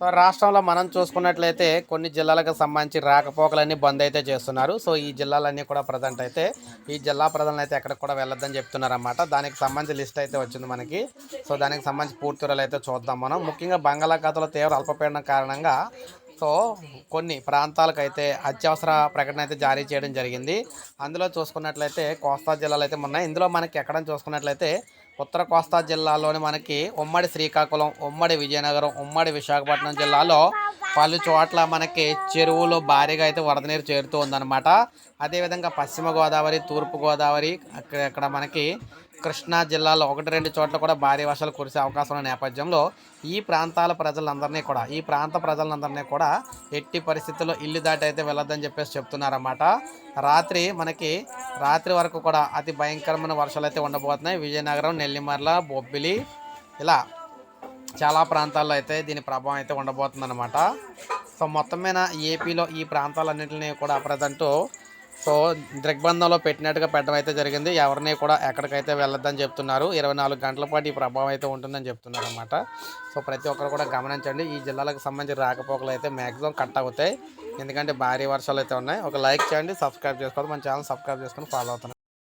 So రాష్ట్రంలో మనం చూసుకున్నట్లయితే కొన్ని జిల్లాలకు సంబంధించి రాకపోకలన్నీ బంద్ అయితే చేస్తున్నారు. సో ఈ జిల్లాలన్నీ కూడా ప్రజెంట్ అయితే ఈ జిల్లా ప్రజలను అయితే ఎక్కడికి కూడా వెళ్ళొద్దని చెప్తున్నారన్నమాట. దానికి సంబంధించి లిస్ట్ అయితే వచ్చింది మనకి. సో దానికి సంబంధించి పూర్తి అయితే చూద్దాం మనం. ముఖ్యంగా బంగాళాఖాతంలో తీవ్ర అల్పపీడనం కారణంగా సో కొన్ని ప్రాంతాలకైతే అత్యవసర ప్రకటన అయితే జారీ చేయడం జరిగింది. అందులో చూసుకున్నట్లయితే కోస్తా జిల్లాలో అయితే ఉన్నాయి ఇందులో మనకి ఎక్కడ చూసుకున్నట్లయితే ఉత్తర కోస్తా జిల్లాలోని మనకి ఉమ్మడి శ్రీకాకుళం ఉమ్మడి విజయనగరం ఉమ్మడి విశాఖపట్నం జిల్లాలో పలు చోట్ల మనకి చెరువులు భారీగా అయితే వరద నీరు చేరుతూ ఉందన్నమాట. అదేవిధంగా పశ్చిమ గోదావరి తూర్పు గోదావరి అక్కడ ఇక్కడ మనకి కృష్ణా జిల్లాలో ఒకటి రెండు చోట్ల కూడా భారీ వర్షాలు కురిసే అవకాశం ఉన్న నేపథ్యంలో ఈ ప్రాంతాల ప్రజలందరినీ కూడా ఈ ప్రాంత ప్రజలందరినీ కూడా ఎట్టి పరిస్థితుల్లో ఇల్లు దాటి అయితే వెళ్ళొద్దని చెప్పేసి చెప్తున్నారన్నమాట. రాత్రి మనకి రాత్రి వరకు కూడా అతి భయంకరమైన వర్షాలు అయితే ఉండబోతున్నాయి. విజయనగరం నెల్లిమర్ల బొబ్బిలి ఇలా చాలా ప్రాంతాల్లో అయితే దీని ప్రభావం అయితే ఉండబోతుందన్నమాట. సో మొత్తం మీద ఏపీలో ఈ ప్రాంతాలన్నింటినీ కూడా ప్రజెంటు సో దిగ్బంధంలో పెట్టినట్టుగా పెట్టడం అయితే జరిగింది. ఎవరిని కూడా ఎక్కడికైతే వెళ్ళొద్దని చెప్తున్నారు. ఇరవై నాలుగు గంటల పాటు ఈ ప్రభావం అయితే ఉంటుందని చెప్తున్నారు అనమాట సో ప్రతి ఒక్కరు కూడా గమనించండి. ఈ జిల్లాలకు సంబంధించి రాకపోకలు అయితే మ్యాక్సిమం కట్ అవుతాయి. ఎందుకంటే భారీ వర్షాలు అయితే ఉన్నాయి. ఒక లైక్ చేయండి సబ్స్క్రైబ్ చేసుకోవాలి మన ఛానల్ సబ్స్క్రైబ్ చేసుకొని ఫాలో అవుతున్నాం